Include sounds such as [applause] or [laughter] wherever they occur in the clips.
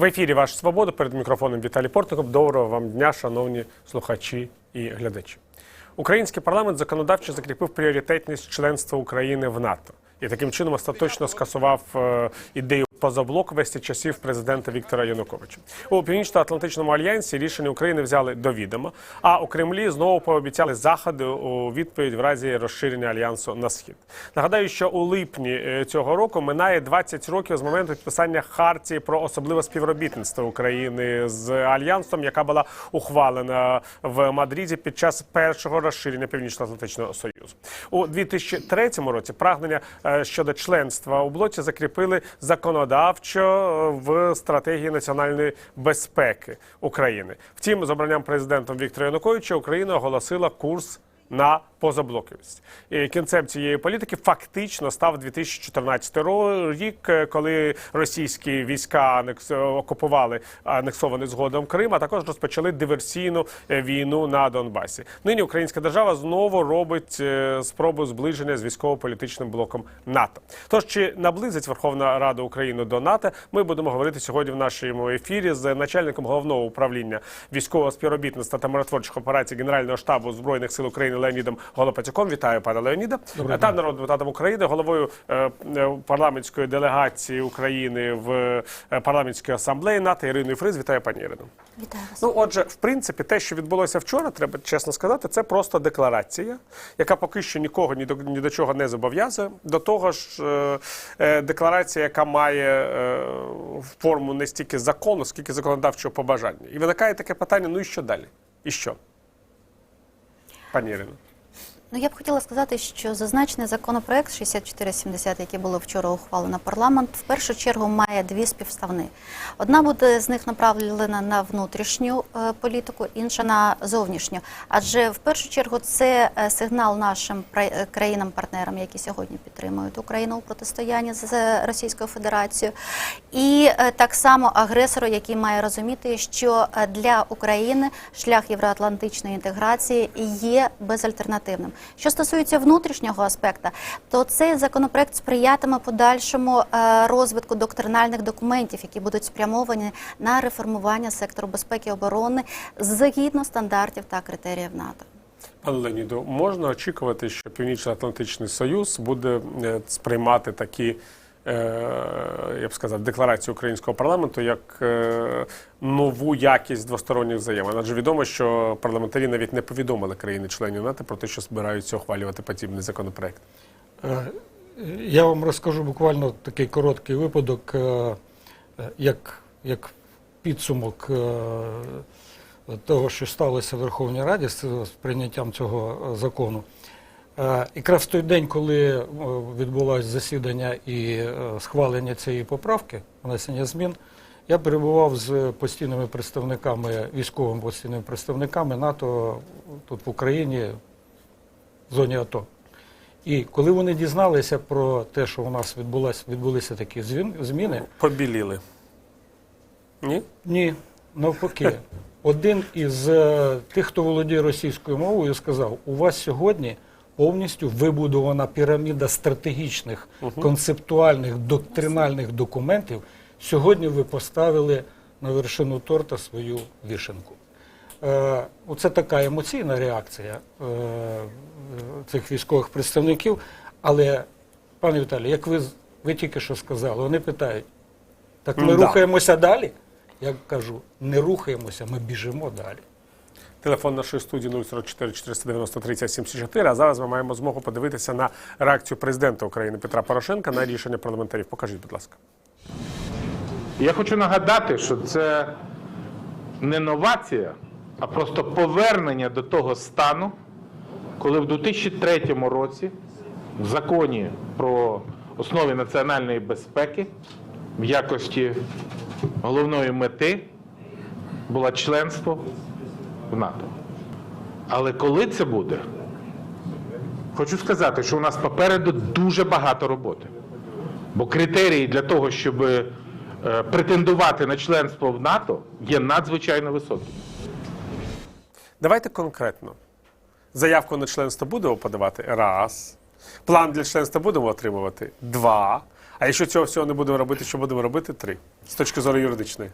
В ефірі Ваша Свобода перед мікрофоном Віталій Портников. Доброго вам дня, шановні слухачі і глядачі. Український парламент законодавчо закріпив пріоритетність членства України в НАТО і таким чином остаточно скасував е, ідею позаблоковості часів президента Віктора Януковича. У північно-атлантичному альянсі рішення України взяли до відома, а у Кремлі знову пообіцяли заходи у відповідь в разі розширення альянсу на схід. Нагадаю, що у липні е, цього року минає 20 років з моменту підписання хартії про особливе співробітництво України з альянсом, яка була ухвалена в Мадриді під час першого розширення Північно-Атлантичного союзу. У 2003 році прагнення е, щодо членства у блоці закріпили законодавчо е, в стратегії національної безпеки України. Втім, з обранням президентом Віктора Януковича Україна оголосила курс на позаблоковість. І кінцем цієї політики фактично став 2014 ро- рік, е, коли російські війська анекс- окупували анексований згодом Крим, а також розпочали диверсійну е, війну на Донбасі. Нині українська держава знову робить е, спробу зближення з військово-політичним блоком НАТО. Тож чи наблизить Верховна Рада Україну до НАТО? Ми будемо говорити сьогодні в нашому ефірі з начальником головного управління військового співробітництва та миротворчих операцій Генерального штабу збройних сил України Леонідом Голопатюком. Вітаю, пане Леоніда. Та народним депутатом України, головою е, е, парламентської делегації України в е, парламентській асамблеї НАТО Іриною Фриз. Вітаю, пані Ірино. Вітаю вас. Ну, отже, в принципі, те, що відбулося вчора, треба чесно сказати, це просто декларація, яка поки що нікого ні до ні до чого не зобов'язує. До того ж, декларація, яка має форму не стільки закону, скільки законодавчого побажання. І виникає таке питання: ну і що далі? І що? Пані Ірино. Ну я б хотіла сказати, що зазначений законопроект 6470, який було вчора ухвалено парламент, в першу чергу має дві співставни. Одна буде з них направлена на внутрішню е, політику, інша на зовнішню. Адже в першу чергу це е, сигнал нашим е, країнам-партнерам, які сьогодні підтримують Україну у протистоянні з Російською Федерацією, і так само агресору, який має розуміти, що для України шлях євроатлантичної інтеграції є безальтернативним. Що стосується внутрішнього аспекта, то цей законопроект сприятиме подальшому е, розвитку доктринальних документів, які будуть спрямовані на реформування сектору безпеки і оборони згідно стандартів та критеріїв НАТО. Пане Леоніду, можна очікувати, що Північно-Атлантичний Союз буде е, сприймати такі, я б сказав, декларації українського парламенту як е, нову якість двосторонніх взаємин. Адже відомо, що парламентарі навіть не повідомили країни-членів НАТО про те, що збираються ухвалювати подібний законопроект. Е, Я вам розкажу буквально такий короткий випадок, е, е, як, як підсумок е, того, що сталося в Верховній Раді з прийняттям цього е, закону. Е, Якраз в той день, коли е, відбулося засідання і е, схвалення цієї поправки, внесення змін, я перебував з постійними представниками, військовими постійними представниками НАТО тут в Україні, в зоні АТО. І коли вони дізналися про те, що у нас відбулося, відбулися такі зміни, Побіліли. Ні? ні, навпаки, [laughs] один із тих, хто володіє російською мовою, сказав: у вас сьогодні повністю вибудована піраміда стратегічних, концептуальних, доктринальних документів. Сьогодні ви поставили на вершину торта свою вішенку. Е, Оце така емоційна реакція е, цих військових представників. Але, пане Віталій, як ви, ви тільки що сказали, вони питають, так ми Да. рухаємося далі? Я кажу, не рухаємося, ми біжимо далі. Телефон нашої студії 044 490 30 74. А зараз ми маємо змогу подивитися на реакцію президента України Петра Порошенка на рішення парламентарів. Покажіть, будь ласка. Я хочу нагадати, що це не новація, а просто повернення до того стану, коли в 2003 році в законі про основи національної безпеки в якості головної мети було членство в НАТО. Але коли це буде, хочу сказати, що у нас попереду дуже багато роботи. Бо критерії для того, щоб е, претендувати на членство в НАТО, є надзвичайно високі. Давайте конкретно. Заявку на членство будемо подавати раз. План для членства будемо отримувати два. А якщо цього всього не будемо робити, що будемо робити? Три. З точки зору юридичної.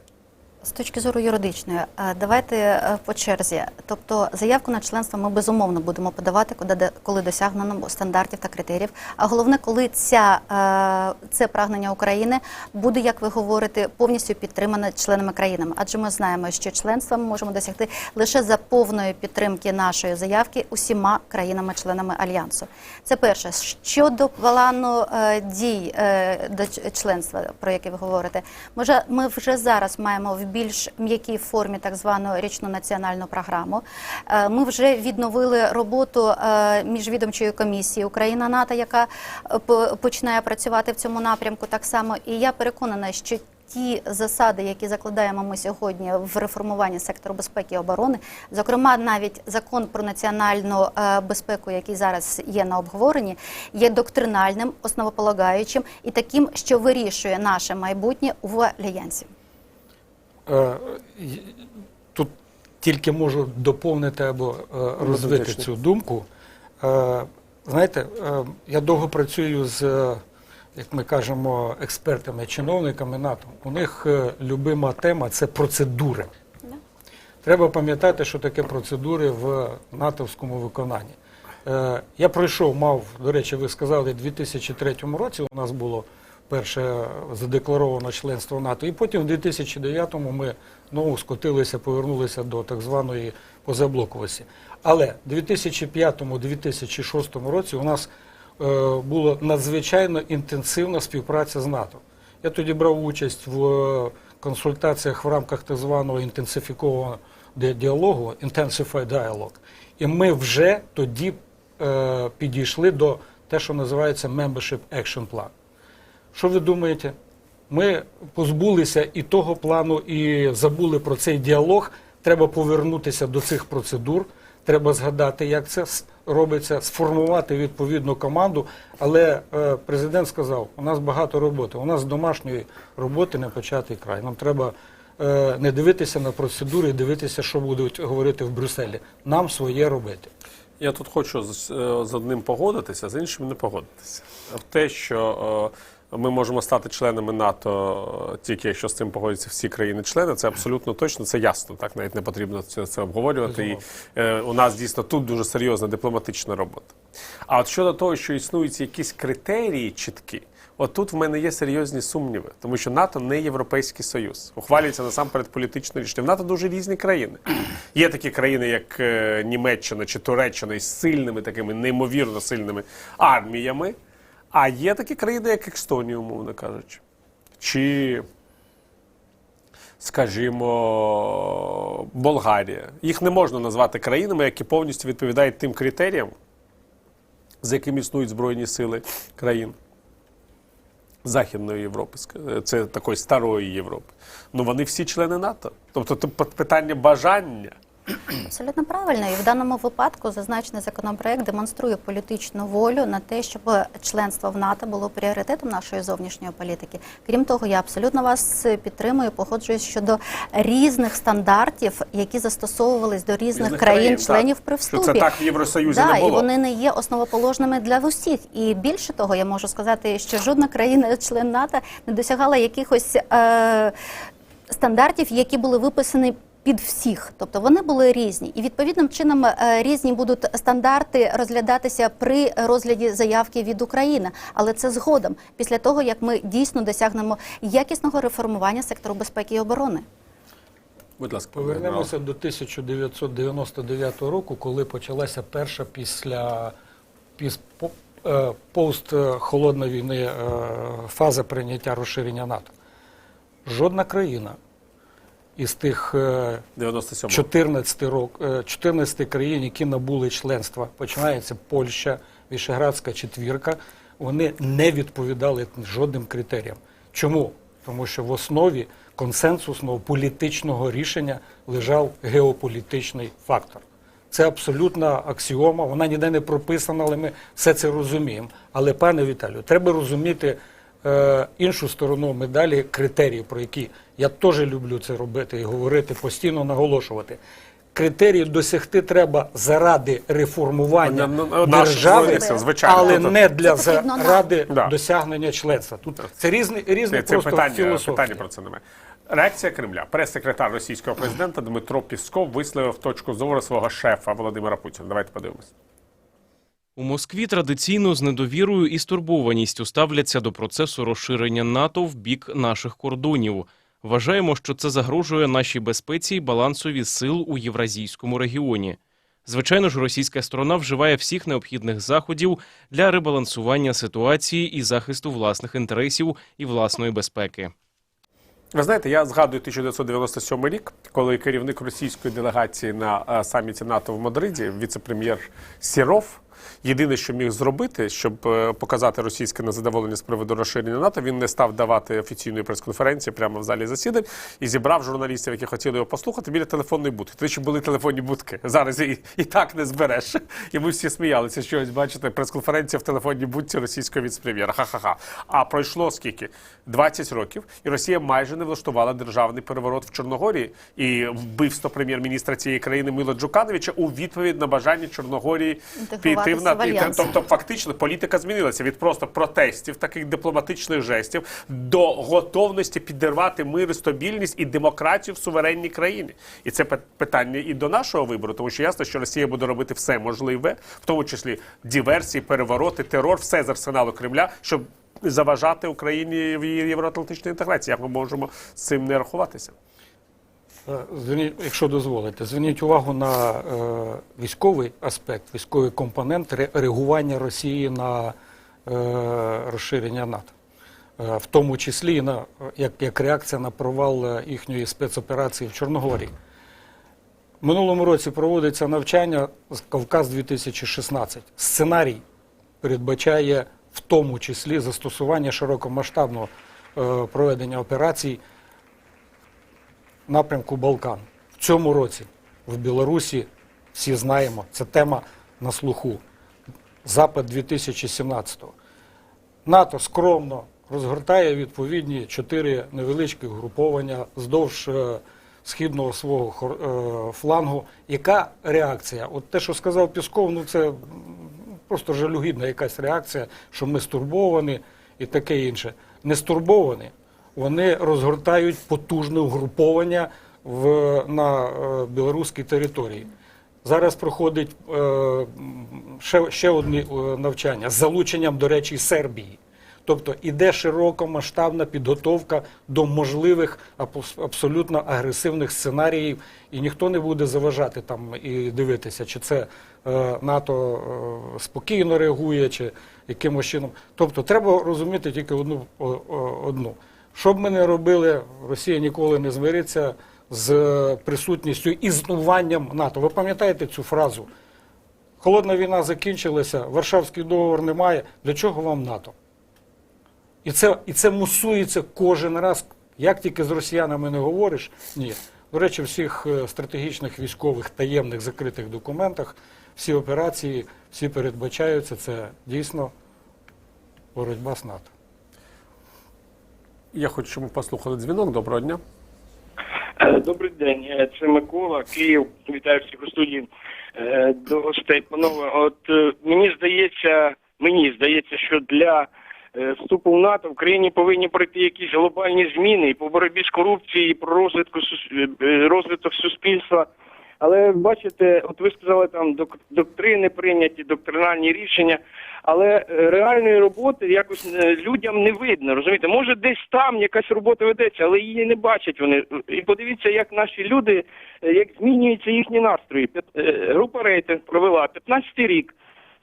З точки зору юридичної, е, давайте е, по черзі. Тобто заявку на членство ми безумовно будемо подавати, коли досягнено стандартів та критеріїв. А головне, коли ця, е, це прагнення України буде, як ви говорите, повністю підтримане членами країнами. Адже ми знаємо, що членство ми можемо досягти лише за повної підтримки нашої заявки усіма країнами-членами альянсу. Це перше. Щодо плану дій до членства, про яке ви говорите, ми вже, ми вже зараз маємо в більш м'якій формі так звану річну національну програму. Е, Ми вже відновили роботу е, міжвідомчої комісії Україна НАТО, яка е, починає працювати в цьому напрямку так само. І я переконана, що ті засади, які закладаємо ми сьогодні в реформуванні сектору безпеки і оборони, зокрема, навіть закон про національну безпеку, який зараз є на обговоренні, є доктринальним, основополагаючим і таким, що вирішує наше майбутнє в альянсі. Е, Тут тільки можу доповнити або е, розвити цю думку. Е, Знаєте, я довго працюю з, як ми кажемо, експертами, чиновниками НАТО. У них любима тема це процедури. Треба пам'ятати, що таке процедури в натовському виконанні. Я пройшов, мав, до речі, ви сказали, у 2003 році у нас було перше задекларовано членство НАТО, і потім в 2009-му ми знову скотилися, повернулися до так званої позаблоковості. Але в 2005-2006 році у нас е, була надзвичайно інтенсивна співпраця з НАТО. Я тоді брав участь в е, консультаціях в рамках так званого інтенсифікованого діалогу, Intensified Dialogue. І ми вже тоді е, підійшли до те, що називається Membership Action Plan. Що ви думаєте? Ми позбулися і того плану, і забули про цей діалог. Треба повернутися до цих процедур. Треба згадати, як це робиться, сформувати відповідну команду. Але е, президент сказав: у нас багато роботи. У нас домашньої роботи не початий край. Нам треба е, не дивитися на процедури, дивитися, що будуть говорити в Брюсселі. Нам своє робити. Я тут хочу з, е, з одним погодитися, з іншим не погодитися. Те, що е, ми можемо стати членами НАТО тільки якщо з цим погодяться всі країни-члени, це абсолютно точно, це ясно. Так навіть не потрібно це, це обговорювати. І е, у нас дійсно тут дуже серйозна дипломатична робота. А от щодо того, що існують якісь критерії чіткі. От тут в мене є серйозні сумніви, тому що НАТО не Європейський Союз. Ухвалюється насамперед політичне рішення. В НАТО дуже різні країни. [clears throat] Є такі країни, як е, Німеччина чи Туреччина, із сильними такими неймовірно сильними арміями. А є такі країни, як Естонія, умовно кажучи. Чи, скажімо, Болгарія. Їх не можна назвати країнами, які повністю відповідають тим критеріям, за якими існують Збройні сили країн. Західної Європи, це такої старої Європи. Ну вони всі члени НАТО. Тобто це питання бажання. Абсолютно правильно. І в даному випадку зазначений законопроект демонструє політичну волю на те, щоб членство в НАТО було пріоритетом нашої зовнішньої політики. Крім того, я абсолютно вас погоджуюсь, погоджуюсь щодо різних стандартів, які застосовувались до різних, Різних країн, країн-членів при Що вступі. це так в Євросоюзі да, не було. і вони не є основоположними для усіх. І більше того, я можу сказати, що жодна країна-член НАТО не досягала якихось е, стандартів, які були виписані. Під всіх, тобто вони були різні, і відповідним чином е, різні будуть стандарти розглядатися при розгляді заявки від України. Але це згодом, після того як ми дійсно досягнемо якісного реформування сектору безпеки і оборони. Будь ласка, Повернемося до 1999 року, коли почалася перша після піс, по- е, постхолодної війни е, фаза прийняття розширення НАТО. Жодна країна із тих е, 97 14, рок, е, 14 країн, які набули членства, починається Польща, Вішеградська четвірка, вони не відповідали жодним критеріям. Чому? Тому що в основі консенсусного політичного рішення лежав геополітичний фактор. Це абсолютна аксіома, вона ніде не прописана, але ми все це розуміємо. Але, пане Віталію, треба розуміти е, іншу сторону медалі критерії, про які я теж люблю це робити і говорити, постійно наголошувати. критерії досягти треба заради реформування ну, держави, звичайно. але Тобто- не для заради Да. досягнення членства. Тут це різні, різні Це, це просто питання, філософії. питання про це немає. Реакція Кремля. Прес-секретар російського президента Дмитро Пісков висловив точку зору свого шефа Володимира Путіна. Давайте подивимось. У Москві традиційно з недовірою і стурбованістю ставляться до процесу розширення НАТО в бік наших кордонів. Вважаємо, що це загрожує нашій безпеці і балансові сил у євразійському регіоні. Звичайно ж, російська сторона вживає всіх необхідних заходів для ребалансування ситуації і захисту власних інтересів і власної безпеки. Ви знаєте, я згадую 1997 рік, коли керівник російської делегації на е, саміті НАТО в Мадриді, віце-прем'єр Сіров, єдине, що міг зробити, щоб е, показати російське незадоволення з приводу розширення НАТО, він не став давати офіційної прес-конференції прямо в залі засідань і зібрав журналістів, які хотіли його послухати, біля телефонної будки. Ще були телефонні будки. Зараз і, і так не збереш. І ми всі сміялися, що ось бачите, прес-конференція в телефонній будці російського віце-прем'єра. Ха-ха-ха. А пройшло скільки? 20 років, і Росія майже не влаштувала державний переворот в Чорногорії і вбивство прем'єр-міністра цієї країни Мила Джукановича у відповідь на бажання Чорногорії Інтегруватися піти в. Тобто, фактично, політика змінилася від просто протестів, таких дипломатичних жестів, до готовності підірвати мир, і стабільність і демократію в суверенній країні. І це пи- питання і до нашого вибору, тому що ясно, що Росія буде робити все можливе, в тому числі диверсії, перевороти, терор, все з арсеналу Кремля, щоб заважати Україні в її євроатлантичній інтеграції. Як ми можемо з цим не рахуватися? Е, Зверніть, якщо дозволите, зверніть увагу на е, військовий аспект, військовий компонент реагування Росії на е, розширення НАТО, е, в тому числі на, як, як реакція на провал е, їхньої спецоперації в Чорногорії. Минулому році проводиться навчання з Кавказ 2016. Сценарій передбачає в тому числі застосування широкомасштабного е, проведення операцій напрямку Балкан. В цьому році в Білорусі всі знаємо, це тема на слуху. Запад 2017-го. НАТО скромно розгортає відповідні чотири невеличкі групування вздовж е, східного свого е, флангу. Яка реакція? От те, що сказав Пісков, ну це просто жалюгідна якась реакція, що ми стурбовані і таке інше. Не стурбовані, вони розгортають потужне угруповання в, на е, білоруській території. Зараз проходить е, ще, ще одне е, навчання з залученням, до речі, Сербії. Тобто іде широкомасштабна підготовка до можливих абсолютно агресивних сценаріїв, і ніхто не буде заважати там і дивитися, чи це е, НАТО е, спокійно реагує, чи якимось чином. Тобто треба розуміти тільки одну, одну. Що б ми не робили, Росія ніколи не змириться з присутністю існуванням НАТО. Ви пам'ятаєте цю фразу? Холодна війна закінчилася, Варшавський договор немає. Для чого вам НАТО? І це, і це мусується кожен раз. Як тільки з росіянами не говориш, ні. До речі, всіх е, стратегічних військових таємних закритих документах всі операції, всі передбачаються. Це дійсно боротьба з НАТО. Я хочу, щоб ми послухали дзвінок. Доброго дня. Е, Добрий день, Е, це Микола, Київ. Вітаю всіх у студії. Е, До гостей, панове. От мені здається, мені здається, що для вступу в НАТО в країні повинні пройти якісь глобальні зміни і по боротьбі з корупцією, про розвитку розвиток суспільства. Але бачите, от ви сказали там док- доктрини прийняті, доктринальні рішення, але е, реальної роботи якось е, людям не видно. Розумієте, може десь там якась робота ведеться, але її не бачать вони. І подивіться, як наші люди, е, як змінюються їхні настрої. Група рейтинг провела 15 рік.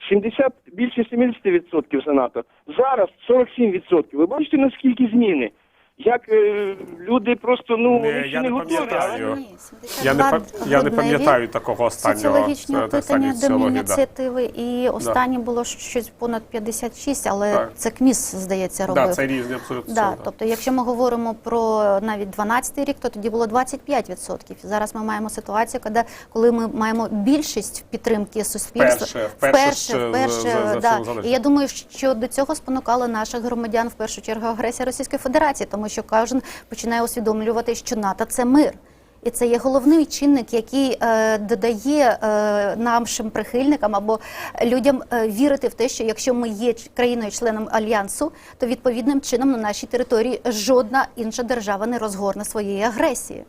70, більше 70% за НАТО. Зараз 47%. Ви бачите, наскільки зміни? Як е, люди просто ну Не, вони ще я не не готові. пам'ятаю. а- Я не, пам- я не пам'ятаю такого останнього. Соціологічні е, опитання соціології, да. Демініціативи, і останнє було щось понад 56, але Так. це КМІС, здається, робив. Да, це різні абсолютно. Да, да. тобто, якщо ми говоримо про навіть 12 рік, то тоді було 25%. Зараз ми маємо ситуацію, коли, коли ми маємо більшість підтримки суспільства. Вперше, вперше ще вперше, за- за- за да. всю незалежність. І я думаю, що до цього спонукали наших громадян в першу чергу агресія Російської Федерації, тому що кожен починає усвідомлювати, що НАТО це мир. І це є головний чинник, який е, додає е, нашим прихильникам або людям е, вірити в те, що якщо ми є країною-членом альянсу, то відповідним чином на нашій території жодна інша держава не розгорне своєї агресії.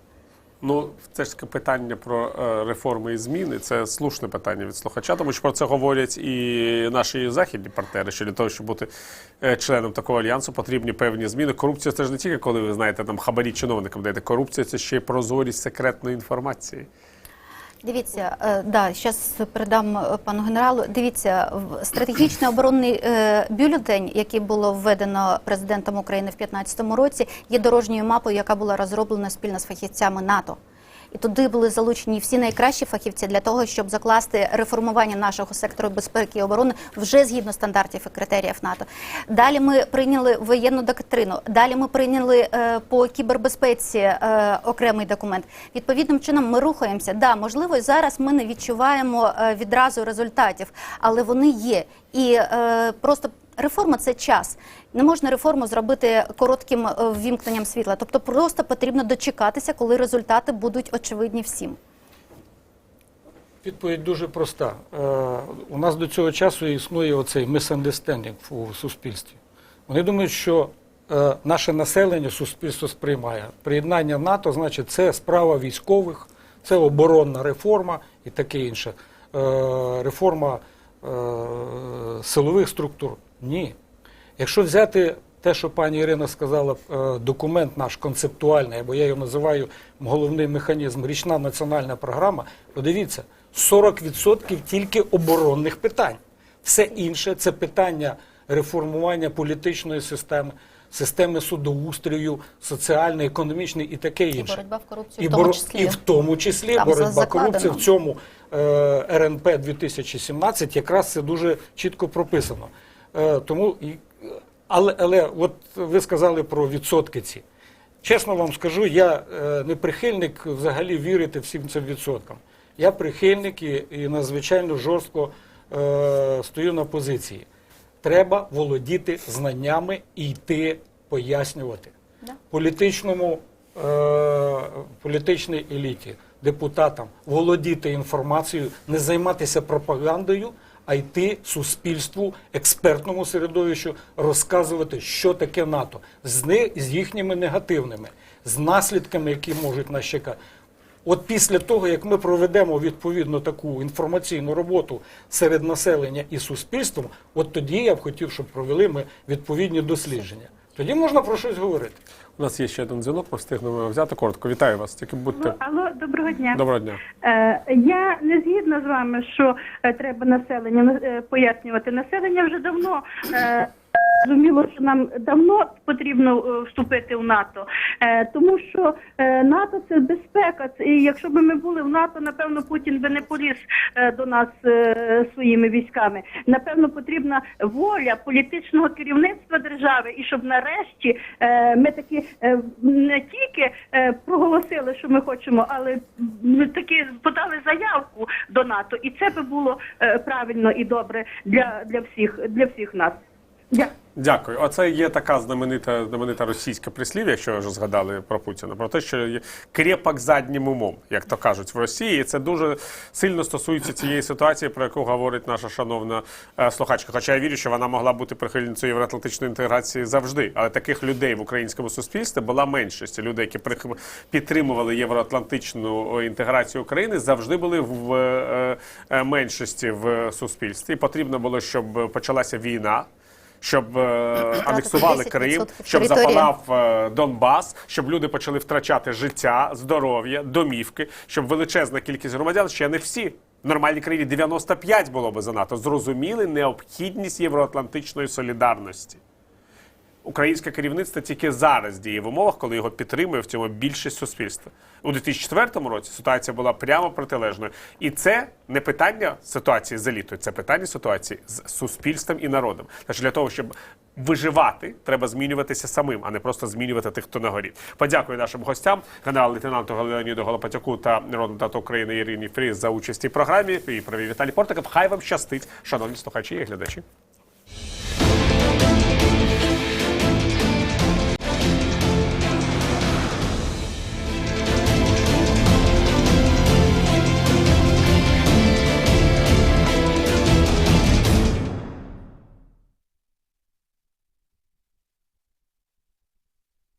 Ну, це ж таке питання про е, реформи і зміни. Це слушне питання від слухача, тому що про це говорять і наші західні партнери, що для того, щоб бути е, членом такого альянсу, потрібні певні зміни. Корупція це ж не тільки коли ви знаєте там хабарі чиновникам даєте. Корупція це ще й прозорість секретної інформації. Дивіться, е, да, зараз передам е, пану генералу. Дивіться, стратегічний оборонний е, бюлетень, який було введено президентом України в 2015 році, є дорожньою мапою, яка була розроблена спільно з фахівцями НАТО. І туди були залучені всі найкращі фахівці для того, щоб закласти реформування нашого сектору безпеки і оборони вже згідно стандартів і критеріїв НАТО. Далі ми прийняли воєнну доктрину. Далі ми прийняли е, по кібербезпеці е, окремий документ. Відповідним чином ми рухаємося. Да, можливо, зараз ми не відчуваємо е, відразу результатів, але вони є. І е, просто реформа це час. Не можна реформу зробити коротким е, ввімкненням світла. Тобто, просто потрібно дочекатися, коли результати будуть очевидні всім. Відповідь дуже проста. Е, у нас до цього часу існує оцей misunderstanding у суспільстві. Вони думають, що е, наше населення суспільство сприймає. Приєднання НАТО, значить, це справа військових, це оборонна реформа і таке інше. Реформа силових структур. Ні. Якщо взяти те, що пані Ірина сказала, е, документ наш концептуальний, або я його називаю головний механізм, річна національна програма, подивіться, 40% тільки оборонних питань. Все інше це питання реформування політичної системи, системи судоустрою, соціальної, економічної і таке інше. боротьба в корупцію І в тому числі. І в тому числі Там боротьба корупції в цьому е, РНП 2017 якраз це дуже чітко прописано. Е, тому, але, але от ви сказали про відсотки ці. Чесно вам скажу, я е, не прихильник взагалі вірити всім цим відсоткам. Я прихильник і, і надзвичайно жорстко е, стою на позиції. Треба володіти знаннями і йти пояснювати Да. політичному, е, політичній еліті, депутатам володіти інформацією, не займатися пропагандою, а йти суспільству, експертному середовищу, розказувати, що таке НАТО, з, не з їхніми негативними, з наслідками, які можуть нас чекати. От після того, як ми проведемо відповідно таку інформаційну роботу серед населення і суспільством, от тоді я б хотів, щоб провели ми відповідні дослідження. Тоді можна про щось говорити. У нас є ще один дзвінок, ми встигнемо взяти коротко. Вітаю вас. Тільки будьте Алло, доброго дня. доброго дня. Е, я не згідна з вами, що е, треба населення е, пояснювати. Населення вже давно. Е, Зрозуміло, що нам давно потрібно е, вступити в НАТО, е, тому що е, НАТО це безпека. І якщо б ми були в НАТО, напевно, Путін би не поліз до нас своїми військами. Напевно, потрібна воля політичного керівництва держави, і щоб нарешті ми таки е, не тільки проголосили, що ми хочемо, але таки подали заявку до НАТО, і це би було правильно і добре для, для всіх для всіх нас. Дякую. Дякую. Оце є така знаменита знаменита російська прислів'я, ви вже згадали про Путіна, про те, що є крепак заднім умом, як то кажуть в Росії. І це дуже сильно стосується цієї ситуації, про яку говорить наша шановна е, слухачка. Хоча я вірю, що вона могла бути прихильницею євроатлантичної інтеграції завжди. Але таких людей в українському суспільстві була меншість. Людей, які прих- підтримували євроатлантичну інтеграцію України, завжди були в е, е, меншості в суспільстві. І потрібно було, щоб почалася війна. Щоб е, анексували 10% Крим, щоб території. запалав е, Донбас, щоб люди почали втрачати життя, здоров'я, домівки, щоб величезна кількість громадян, ще не всі. В нормальній країні 95 було би занадто. Зрозуміли необхідність євроатлантичної солідарності. Українське керівництво тільки зараз діє в умовах, коли його підтримує в цьому більшість суспільства. У 2004 році ситуація була прямо протилежною. І це не питання ситуації з елітою, це питання ситуації з суспільством і народом. Тож для того, щоб виживати, треба змінюватися самим, а не просто змінювати тих, хто на горі. Подякую нашим гостям, генерал-лейтенанту Леоніду Голопатяку та народному депутату України Ірині Фріз за участь у програмі. І провів Віталій Портиков. Хай вам щастить, шановні слухачі і глядачі.